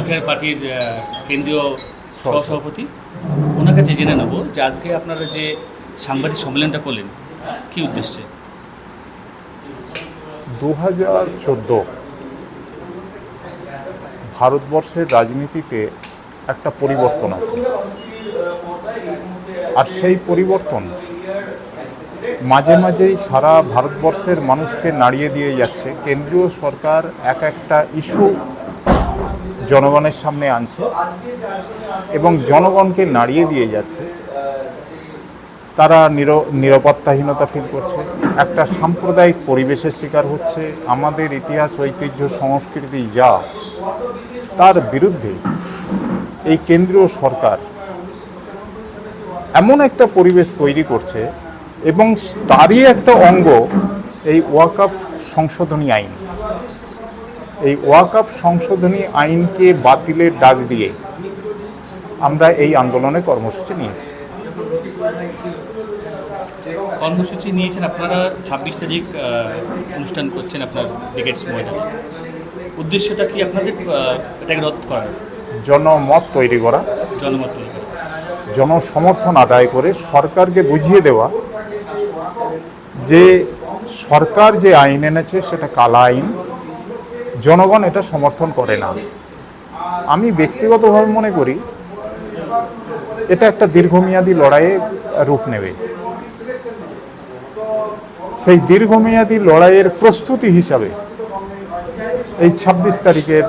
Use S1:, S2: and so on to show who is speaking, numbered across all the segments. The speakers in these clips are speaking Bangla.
S1: ওয়েলফেয়ার পার্টির কেন্দ্রীয় সহসভাপতি। ওনার কাছে জেনে নেব যে আজকে আপনারা যে সাংবাদিক সম্মেলনটা করলেন কি উদ্দেশ্যে?
S2: দু হাজার চোদ্দ ভারতবর্ষের রাজনীতিতে একটা পরিবর্তন আছে। আর সেই পরিবর্তন মাঝে মাঝেই সারা ভারতবর্ষের মানুষকে নাড়িয়ে দিয়ে যাচ্ছে। কেন্দ্রীয় সরকার এক একটা ইস্যু জনগণের সামনে আনছে এবং জনগণকে নাড়িয়ে দিয়ে যাচ্ছে। তারা নির, নিরাপত্তাহীনতা ফিল করছে। একটা সাম্প্রদায়িক পরিবেশের শিকার হচ্ছে। আমাদের ইতিহাস, ঐতিহ্য, সংস্কৃতি যা, তার বিরুদ্ধে এই কেন্দ্রীয় সরকার এমন একটা পরিবেশ তৈরি করছে এবং তারই একটা অঙ্গ এই ওয়াকআপ সংশোধনী আইন। এই ওয়াকআপ সংশোধনী আইনকে বাতিলের ডাক দিয়ে আমরা এই আন্দোলনে কর্মসূচি নিয়েছি।
S1: কর্মসূচি নিয়েছেন আপনারা ছাব্বিশ তারিখ অনুষ্ঠান করছেন আপনার ব্রিগেডস ময়দানে। উদ্দেশ্যটা কি আপনাদের এটাকে রদ করার?
S2: জনমত তৈরি করা
S1: জনমত তৈরি করা।
S2: জনসমর্থন আদায় করে সরকারকে বুঝিয়ে দেওয়া যে সরকার যে আইন এনেছে সেটা কালা আইন জনগণ এটা সমর্থন করে না। আমি ব্যক্তিগতভাবে মনে করি, এটা একটা দীর্ঘমেয়াদী লড়াইয়ে রূপ নেবে। সেই দীর্ঘমেয়াদী লড়াইয়ের প্রস্তুতি হিসাবে এই ছাব্বিশ তারিখের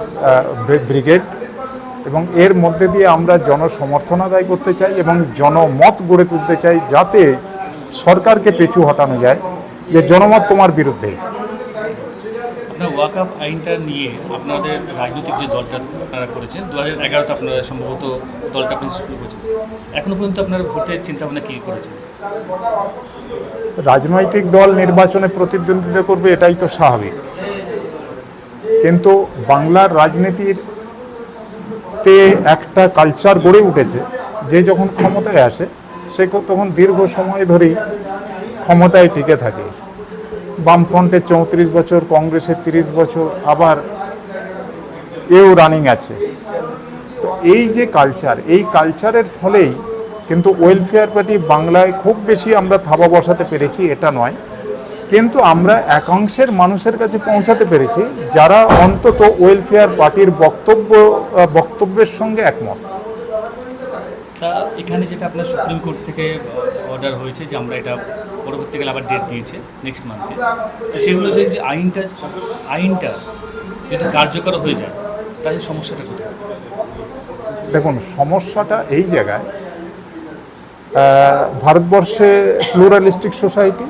S2: ব্রিগেড এবং এর মধ্যে দিয়ে আমরা জনসমর্থন আদায় করতে চাই এবং জনমত গড়ে তুলতে চাই যাতে সরকারকে পিছু হটানো যায় যে জনমত তোমার বিরুদ্ধে।
S1: আপনার ওয়াকআপ আইনটা নিয়ে আপনাদের রাজনৈতিক যে দলটা আপনারা করেছেন দু হাজার এগারোতে আপনারা সম্ভবত দলটা আপনি শুরু করেছেন। এখনও পর্যন্ত আপনারা ভোটের চিন্তাভাবনা কী করেছেন?
S2: রাজনৈতিক দল নির্বাচনে প্রতিদ্বন্দ্বিতা করবে এটাই তো স্বাভাবিক। কিন্তু বাংলার রাজনীতির তে একটা কালচার গড়ে উঠেছে, যে যখন ক্ষমতায় আসে, সে তখন দীর্ঘ সময় ধরেই ক্ষমতায় টিকে থাকে। বামফ্রন্টের চৌত্রিশ বছর কংগ্রেসের তিরিশ বছর, আবার এও রানিং আছে। তো এই যে কালচার এই কালচারের ফলেই কিন্তু ওয়েলফেয়ার পার্টি বাংলায় খুব বেশি আমরা থাবা বসাতে পেরেছি, এটা নয়। কিন্তু আমরা একাংশের মানুষের কাছে পৌঁছাতে পেরেছি, যারা অন্তত ওয়েলফেয়ার পার্টির বক্তব্য বক্তব্যের সঙ্গে একমত।
S1: তা এখানে যেটা আপনার সুপ্রিম কোর্ট থেকে অর্ডার হয়েছে যে আমরা এটা পরবর্তীকালে আবার ডেট দিয়েছে নেক্সট মান্থে সেগুলো যে যে আইনটা আইনটা যদি কার্যকর হয়ে যায়, তাহলে সমস্যাটা কোথায়?
S2: দেখুন, সমস্যাটা এই জায়গায় ভারতবর্ষে প্লুরালিস্টিক সোসাইটি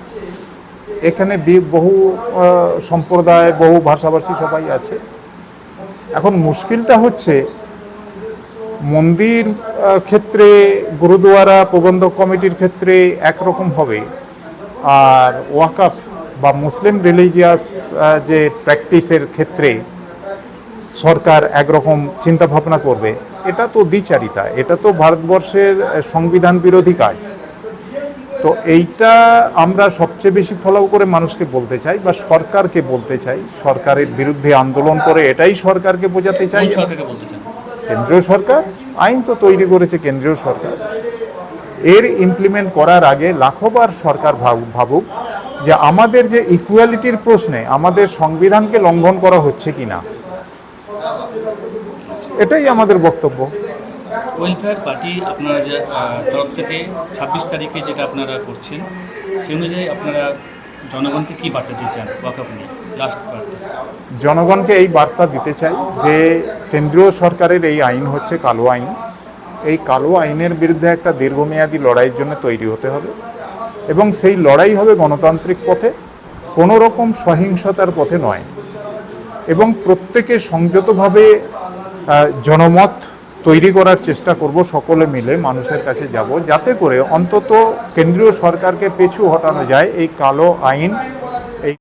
S2: এখানে বহু সম্প্রদায়, বহু ভাষাভাষী সবাই আছে। এখন মুশকিলটা হচ্ছে, মন্দির ক্ষেত্রে, গুরুদুয়ারা, প্রবন্ধক কমিটির ক্ষেত্রে একরকম হবে। আর ওয়াকাফ বা মুসলিম রিলিজিয়াস যে প্র্যাকটিসের ক্ষেত্রে সরকার একরকম চিন্তাভাবনা করবে এটা তো দ্বিচারিতা এটা তো ভারতবর্ষের সংবিধান বিরোধী কাজ। তো এইটা আমরা সবচেয়ে বেশি ফলো করে মানুষকে বলতে চাই বা সরকারকে বলতে চাই। সরকারের বিরুদ্ধে আন্দোলন করে এটাই সরকারকে বোঝাতে চাই। কেন্দ্রীয় সরকার? আইন তো তৈরি করেছে কেন্দ্রীয় সরকার। এর ইমপ্লিমেন্ট করার আগে লাখোবার সরকার ভাবুক যে আমাদের যে ইকুয়ালিটির প্রশ্নে আমাদের সংবিধানকে লঙ্ঘন করা হচ্ছে কি না এটাই আমাদের বক্তব্য।
S1: ওয়েলফেয়ার পার্টি আপনারা যে তরফ থেকে ছাব্বিশ তারিখে যেটা আপনারা করছেন সেই অনুযায়ী আপনারা জনগণকে কী বার্তা দিয়ে চান? ওয়াকআপ নিয়ে লাস্ট বার্তা।
S2: জনগণকে এই বার্তা দিতে চাই যে কেন্দ্রীয় সরকারের এই আইন হচ্ছে কালো আইন। এই কালো আইনের বিরুদ্ধে একটা দীর্ঘমেয়াদী লড়াইয়ের জন্য তৈরি হতে হবে এবং সেই লড়াই হবে গণতান্ত্রিক পথে কোনো রকম সহিংসতার পথে নয়। এবং প্রত্যেকে সংযতভাবে জনমত তৈরি করার চেষ্টা করব, সকলে মিলে মানুষের কাছে যাব, যাতে করে অন্তত কেন্দ্রীয় সরকারকে পিছু হটানো যায় এই কালো আইন